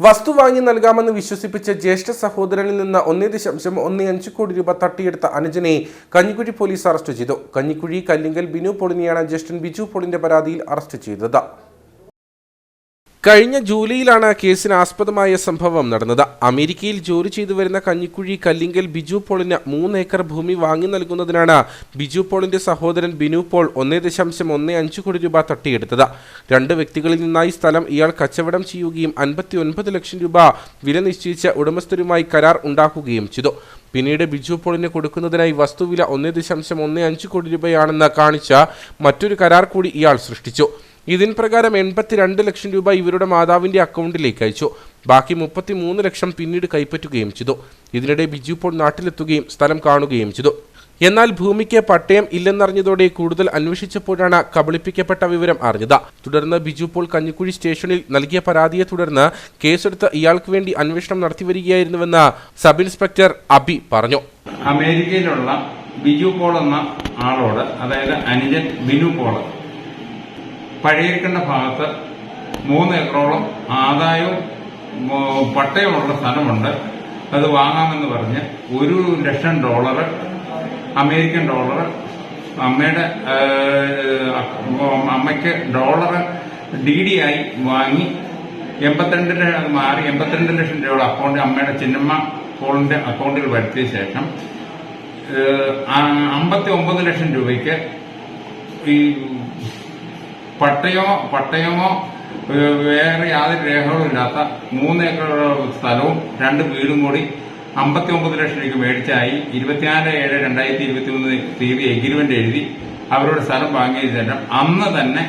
വസ്തു വാങ്ങി നൽകാമെന്ന് വിശ്വസിപ്പിച്ച ജ്യേഷ്ഠ സഹോദരനിൽ നിന്ന് ഒന്നേ ദശാംശം ഒന്ന് അഞ്ച് കോടി രൂപ തട്ടിയെടുത്ത അനുജനെ കഞ്ഞിക്കുഴി പോലീസ് അറസ്റ്റ് ചെയ്തു. കഞ്ഞിക്കുഴി കല്ലിങ്കൽ ബിനു പോളിനെയാണ് ജ്യേഷ്ഠൻ ബിജു പോളിന്റെ പരാതിയിൽ അറസ്റ്റ് ചെയ്തത്. കഴിഞ്ഞ ജൂലൈയിലാണ് കേസിന് ആസ്പദമായ സംഭവം നടന്നത്. അമേരിക്കയിൽ ജോലി ചെയ്തു വരുന്ന കഞ്ഞിക്കുഴി കല്ലിങ്കൽ ബിജു പോളിന് മൂന്ന് ഏക്കർ ഭൂമി വാങ്ങി നൽകുന്നതിനാണ് ബിജു പോളിന്റെ സഹോദരൻ ബിനു പോൾ ഒന്നേ ദശാംശം ഒന്നേ അഞ്ച് കോടി രൂപ തട്ടിയെടുത്തത്. രണ്ട് വ്യക്തികളിൽ നിന്നായി സ്ഥലം ഇയാൾ കച്ചവടം ചെയ്യുകയും അൻപത്തി ഒൻപത് ലക്ഷം രൂപ വില നിശ്ചയിച്ച ഉടമസ്ഥരുമായി കരാർ ഉണ്ടാക്കുകയും ചെയ്തു. പിന്നീട് ബിജു പോളിന് കൊടുക്കുന്നതിനായി വസ്തുവില ഒന്നേ ദശാംശം ഒന്നേ അഞ്ച് കോടി രൂപയാണെന്ന് കാണിച്ച മറ്റൊരു കരാർ കൂടി ഇയാൾ സൃഷ്ടിച്ചു. ഇതിൻ പ്രകാരം എൺപത്തിരണ്ട് ലക്ഷം രൂപ ഇവരുടെ മാതാവിന്റെ അക്കൗണ്ടിലേക്ക് അയച്ചു. ബാക്കി മുപ്പത്തിമൂന്ന് ലക്ഷം പിന്നീട് കൈപ്പറ്റുകയും ചെയ്തു. ഇതിനിടെ ബിജു പോൾ നാട്ടിലെത്തുകയും സ്ഥലം കാണുകയും ചെയ്തു. എന്നാൽ ഭൂമിക്ക് പട്ടയം ഇല്ലെന്നറിഞ്ഞതോടെ കൂടുതൽ അന്വേഷിച്ചപ്പോഴാണ് കബളിപ്പിക്കപ്പെട്ട വിവരം അറിഞ്ഞത്. തുടർന്ന് ബിജു പോൾ കഞ്ഞിക്കുഴി സ്റ്റേഷനിൽ നൽകിയ പരാതിയെ തുടർന്ന് കേസെടുത്ത് ഇയാൾക്ക് വേണ്ടി അന്വേഷണം നടത്തിവരികയായിരുന്നുവെന്ന് സബ് ഇൻസ്പെക്ടർ അബി പറഞ്ഞു. അമേരിക്കയിലുള്ള ബിജു പോൾ എന്ന ആളോട് അതായത് അനുജൻ ബിനു പോൾ പഴയരിക്കണ്ട ഭാഗത്ത് മൂന്ന് ഏക്കറോളം ആദായവും പട്ടയമുള്ള സ്ഥലമുണ്ട്. അത് വാങ്ങാമെന്ന് പറഞ്ഞ് ഒരു ലക്ഷം ഡോളർ അമേരിക്കൻ ഡോളർ അമ്മയുടെ അമ്മയ്ക്ക് ഡോളർ ഡി ഡി ആയി വാങ്ങി എൺപത്തിരണ്ട് ല- മാറി എൺപത്തിരണ്ട് ലക്ഷം രൂപയുടെ അക്കൗണ്ട് അമ്മയുടെ ചിന്നമ്മ കോളിന്റെ അക്കൗണ്ടിൽ വരുത്തിയ ശേഷം അമ്പത്തി ഒമ്പത് ലക്ഷം രൂപയ്ക്ക് ഈ പട്ടയമോ പട്ടയമോ വേറെ യാതൊരു രേഖകളും ഇല്ലാത്ത മൂന്ന് ഏക്കർ സ്ഥലവും രണ്ട് വീടും കൂടി അമ്പത്തി ഒമ്പത് ലക്ഷം രൂപയ്ക്ക് മേടിച്ചായി. ഇരുപത്തിനാല് ഏഴ് രണ്ടായിരത്തി ഇരുപത്തി മൂന്ന് തീയതി എഗ്രിമെന്റ് എഴുതി അവരുടെ സ്ഥലം വാങ്ങിയ ശേഷം അന്ന് തന്നെ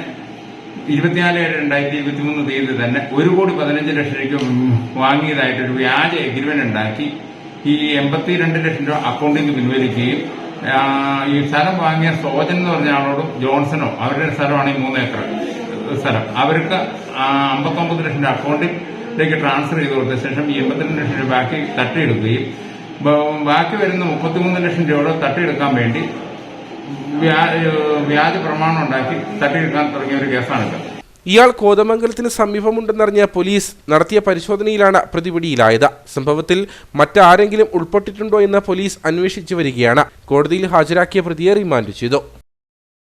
ഇരുപത്തിനാല് ഏഴ് രണ്ടായിരത്തി ഇരുപത്തി മൂന്ന് തീയതി തന്നെ ഒരു കോടി പതിനഞ്ച് ലക്ഷം രൂപയ്ക്ക് വാങ്ങിയതായിട്ടൊരു വ്യാജ എഗ്രിമെന്റ് ഉണ്ടാക്കി. ഈ എൺപത്തിരണ്ട് ലക്ഷം രൂപ അക്കൗണ്ടിൽ നിന്ന് പിൻവലിക്കുകയും ഈ സ്ഥലം വാങ്ങിയ സോജൻ എന്ന് പറഞ്ഞ ആളോടും ജോൺസണോ അവരുടെ സ്ഥലമാണ് ഈ മൂന്ന് ഏക്കർ സ്ഥലം. അവർക്ക് അമ്പത്തൊമ്പത് ലക്ഷം രൂപ അക്കൗണ്ടിലേക്ക് ട്രാൻസ്ഫർ ചെയ്ത് കൊടുത്ത ശേഷം ഈ എൺപത്തിരണ്ട് ലക്ഷം രൂപ ബാക്കി തട്ടിയെടുക്കുകയും ബാക്കി വരുന്ന മുപ്പത്തിമൂന്ന് ലക്ഷം രൂപ തട്ടിയെടുക്കാൻ വേണ്ടി വ്യാ- വ്യാജ പ്രമാണം ഉണ്ടാക്കി തട്ടിയെടുക്കാൻ തുടങ്ങിയ ഒരു കേസാണിത്. ഇയാൾ കോതമംഗലത്തിന് സമീപമുണ്ടെന്നറിഞ്ഞ പോലീസ് നടത്തിയ പരിശോധനയിലാണ് പ്രതിപിടിയിലായത്. സംഭവത്തിൽ മറ്റാരെങ്കിലും ഉൾപ്പെട്ടിട്ടുണ്ടോ എന്ന് പോലീസ് അന്വേഷിച്ചു വരികയാണ്. കോടതിയിൽ ഹാജരാക്കിയ പ്രതിയെ റിമാൻഡ് ചെയ്തു.